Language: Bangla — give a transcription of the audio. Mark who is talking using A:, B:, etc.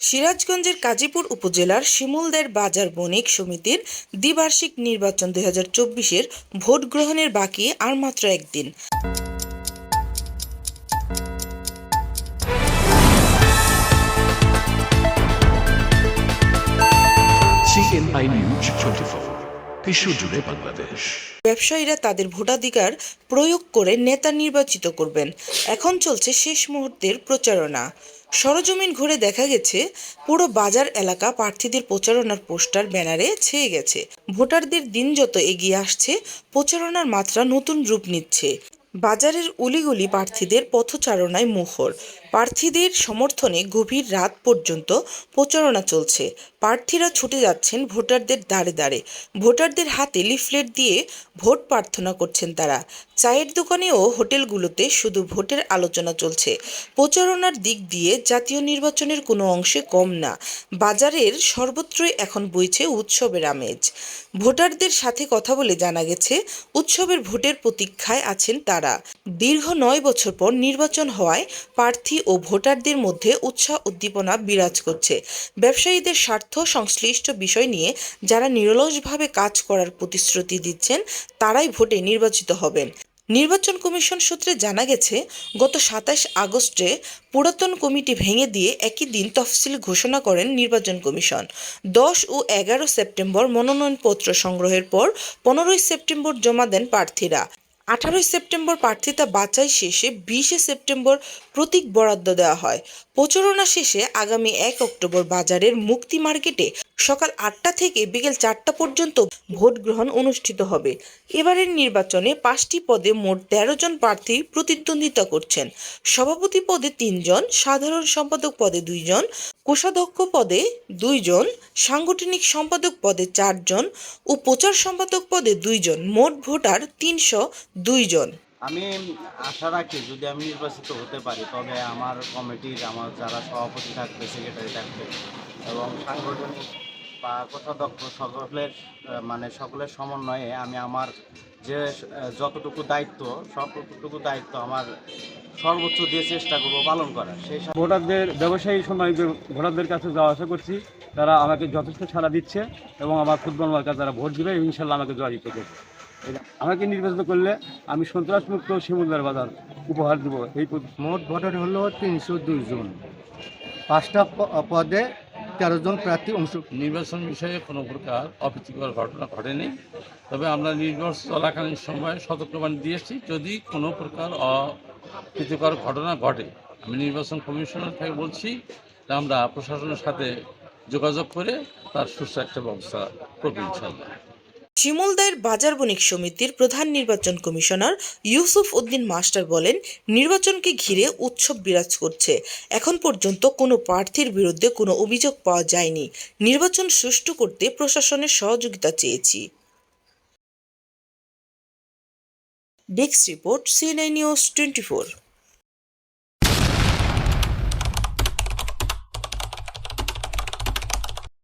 A: সিরাজগঞ্জের কাজীপুর উপজেলার শিমুলদের বাজার বণিক সমিতির দ্বিবার্ষিক নির্বাচন দুই হাজার চব্বিশের ভোট গ্রহণের বাকি আর মাত্র একদিন।
B: বিশ্বজুড়ে বাংলাদেশ।
A: ব্যবসায়ীরা তাদের ভোটাধিকার প্রয়োগ করে নেতা নির্বাচিত করবেন। এখন চলছে শেষ মুহূর্তের প্রচারণা। সরজমিন ঘুরে দেখা গেছে, পুরো বাজার এলাকা প্রার্থীদের প্রচারণার পোস্টার, ব্যানারে ছেয়ে গেছে। ভোটারদের দিন যত এগিয়ে আসছে, প্রচারণার মাত্রা নতুন রূপ নিচ্ছে। বাজারের উলিগুলি প্রার্থীদের পথচারণায় মুখর। প্রার্থীদের সমর্থনে গভীর রাত পর্যন্ত প্রচারণা চলছে। প্রার্থীরা ছুটে যাচ্ছেন ভোটারদের দাঁড়ে দাঁড়ে। ভোটারদের হাতে লিফলেট দিয়ে ভোট প্রার্থনা করছেন তারা। চায়ের দোকানে ও হোটেলগুলোতে শুধু ভোটের আলোচনা চলছে। প্রচারণার দিক দিয়ে জাতীয় নির্বাচনের কোনো অংশে কম না, বাজারের সর্বত্রই এখন বইছে উৎসবের আমেজ। ভোটারদের সাথে কথা বলে জানা গেছে, উৎসবের ভোটের প্রতীক্ষায় আছেন তারা। দীর্ঘ নয় বছর পর নির্বাচন হওয়ায় প্রার্থী ও ভোটারদের মধ্যে উৎসাহ উদ্দীপনা বিরাজ করছে। ব্যবসায়ীদের স্বার্থ সংশ্লিষ্ট বিষয় নিয়ে যারা নিরলসভাবে কাজ করার প্রতিশ্রুতি দিচ্ছেন, তারাই ভোটে নির্বাচিত হবেন। নির্বাচন কমিশন সূত্রে জানা গেছে, গত সাতাশ আগস্টে পুরাতন কমিটি ভেঙে দিয়ে একই দিন তফসিল ঘোষণা করেন নির্বাচন কমিশন। দশ ও এগারো সেপ্টেম্বর মনোনয়নপত্র সংগ্রহের পর পনেরোই সেপ্টেম্বর জমা দেন প্রার্থীরা। আঠারোই সেপ্টেম্বর প্রার্থিতা বাছাই শেষে বিশে সেপ্টেম্বর প্রতীক বরাদ্দ দেওয়া হয়। প্রচারণা শেষে আগামী এক অক্টোবর বাজারের মুক্তি মার্কেটে সকাল আটটা থেকে বিকেল চারটা পর্যন্ত ভোট গ্রহণ অনুষ্ঠিত হবে। এবারের নির্বাচনে পাঁচটি পদে মোট তেরো জন প্রার্থী প্রতিদ্বন্দ্বিতা করছেন। সভাপতি পদে তিনজন সাধারণ সম্পাদক পদে দুইজন কোষাধ্যক্ষ পদে দুইজন সাংগঠনিক সম্পাদক পদে চারজন ও প্রচার সম্পাদক পদে দুইজন মোট ভোটার তিনশো দুইজন।
C: আমি আশা রাখি যদি আমি নির্বাচিত হতে পারি তবে আমার কমিটির আমার যারা সভাপতি থাকবে সেক্রেটারি থাকবে এবং সাংগঠনিক বা কোষাধ্যক্ষ সকলের মানে সকলের সমন্বয়ে আমি আমার যে যতটুকু দায়িত্ব সবটুকু দায়িত্ব আমার সর্বোচ্চ দিয়ে চেষ্টা করব পালন করার। সেই সাথে
D: ভোটারদের ব্যবসায়ী সময় যে ভোটারদের কাছে যাওয়া আসা করছি তারা আমাকে যথেষ্ট ছাড়া দিচ্ছে এবং আমার ফুটবল মার্কা তারা ভোট দিবে ইনশাল্লাহ আমাকে জয়যুক্ত করবে। আমাকে নির্বাচিত করলে আমি সন্ত্রাসমুক্ত শিমুলদার বাজার উপহার দেবো। এই
E: মোট ভোটার হলো তিনশো দুই জন। পাঁচটা পদে তেরো জন প্রার্থী অংশ
F: নির্বাচন বিষয়ে কোনো প্রকার অপ্রীতিকর ঘটনা ঘটেনি। তবে আমরা নির্বাচন চলাকালীন সময়ে সতর্কবাণী দিয়েছি যদি কোনো প্রকার অপ্রীতিকর ঘটনা ঘটে আমি নির্বাচন কমিশনার থেকে বলছি যে আমরা প্রশাসনের সাথে যোগাযোগ করে তার সুস্থ একটা ব্যবস্থা করব ইনশাল্লাহ
A: শিমুলদায়ের বাজার বণিক সমিতির প্রধান নির্বাচন কমিশনার ইউসুফ উদ্দিন মাস্টার বলেন, নির্বাচনকে ঘিরে উৎসব বিরাজ করছে। এখন পর্যন্ত কোনো প্রার্থীর বিরুদ্ধে কোনো অভিযোগ পাওয়া যায়নি। নির্বাচন সুষ্ঠু করতে প্রশাসনের সহযোগিতা চেয়েছি। Desk report CNI news twenty four.